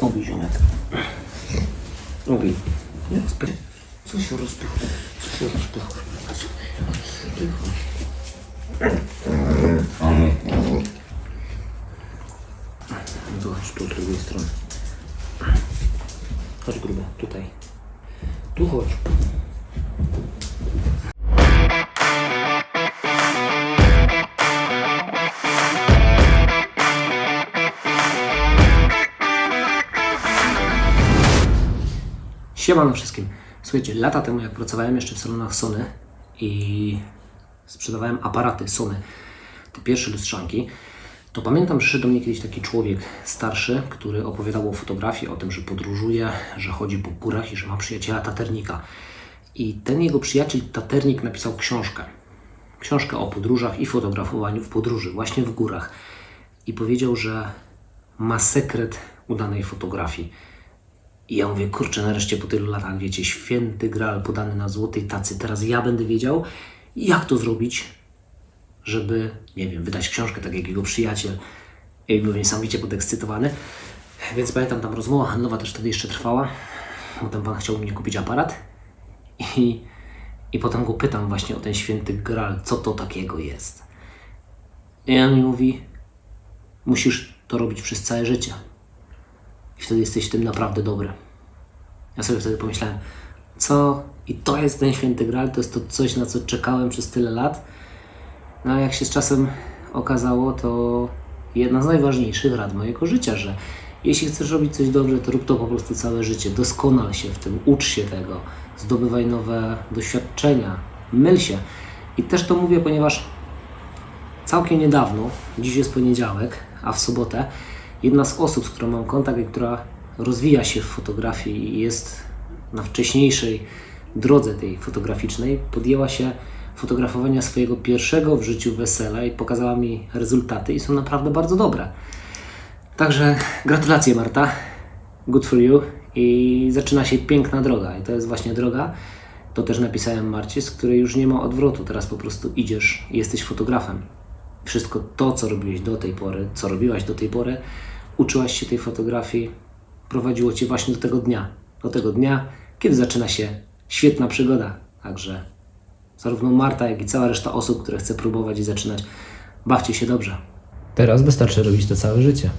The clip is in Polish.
Obicinet. Obi. Yes, but so sure as to so sure as to. Chodź tu z drugiej strony. Chodź grubo, tutaj. Tu chodź. Siemano wszystkim. Słuchajcie, lata temu jak pracowałem jeszcze w salonach Sony i sprzedawałem aparaty Sony, te pierwsze lustrzanki, to pamiętam, przyszedł do mnie kiedyś taki człowiek starszy, który opowiadał o fotografii, o tym, że podróżuje, że chodzi po górach i że ma przyjaciela taternika. I ten jego przyjaciel taternik napisał książkę. Książkę o podróżach i fotografowaniu w podróży, właśnie w górach. I powiedział, że ma sekret udanej fotografii. I ja mówię, kurczę, nareszcie po tylu latach, wiecie, święty gral podany na złotej tacy. Teraz ja będę wiedział, jak to zrobić, żeby, nie wiem, wydać książkę tak jak jego przyjaciel. I byłem niesamowicie podekscytowany. Więc pamiętam, tam rozmowa handlowa też wtedy jeszcze trwała. Potem pan chciał mnie kupić aparat. I, I potem go pytam właśnie o ten święty gral, co to takiego jest. I on mi mówi, musisz to robić przez całe życie. I wtedy jesteś tym naprawdę dobry. Ja sobie wtedy pomyślałem, co? I to jest ten święty gral, to jest to coś, na co czekałem przez tyle lat. No a jak się z czasem okazało, to jedna z najważniejszych rad mojego życia, że jeśli chcesz robić coś dobrze, to rób to po prostu całe życie. Doskonal się w tym, ucz się tego, zdobywaj nowe doświadczenia, myl się. I też to mówię, ponieważ całkiem niedawno, dziś jest poniedziałek, a w sobotę, jedna z osób, z którą mam kontakt i która rozwija się w fotografii i jest na wcześniejszej drodze tej fotograficznej, podjęła się fotografowania swojego pierwszego w życiu wesela i pokazała mi rezultaty i są naprawdę bardzo dobre. Także gratulacje Marta, good for you i zaczyna się piękna droga i to jest właśnie droga, to też napisałem Marcie, z której już nie ma odwrotu, teraz po prostu idziesz i jesteś fotografem. Wszystko to, co robiłeś do tej pory, co robiłaś do tej pory, uczyłaś się tej fotografii, prowadziło Cię właśnie do tego dnia. Do tego dnia, kiedy zaczyna się świetna przygoda. Także zarówno Marta, jak i cała reszta osób, które chce próbować i zaczynać, bawcie się dobrze. Teraz wystarczy robić to całe życie.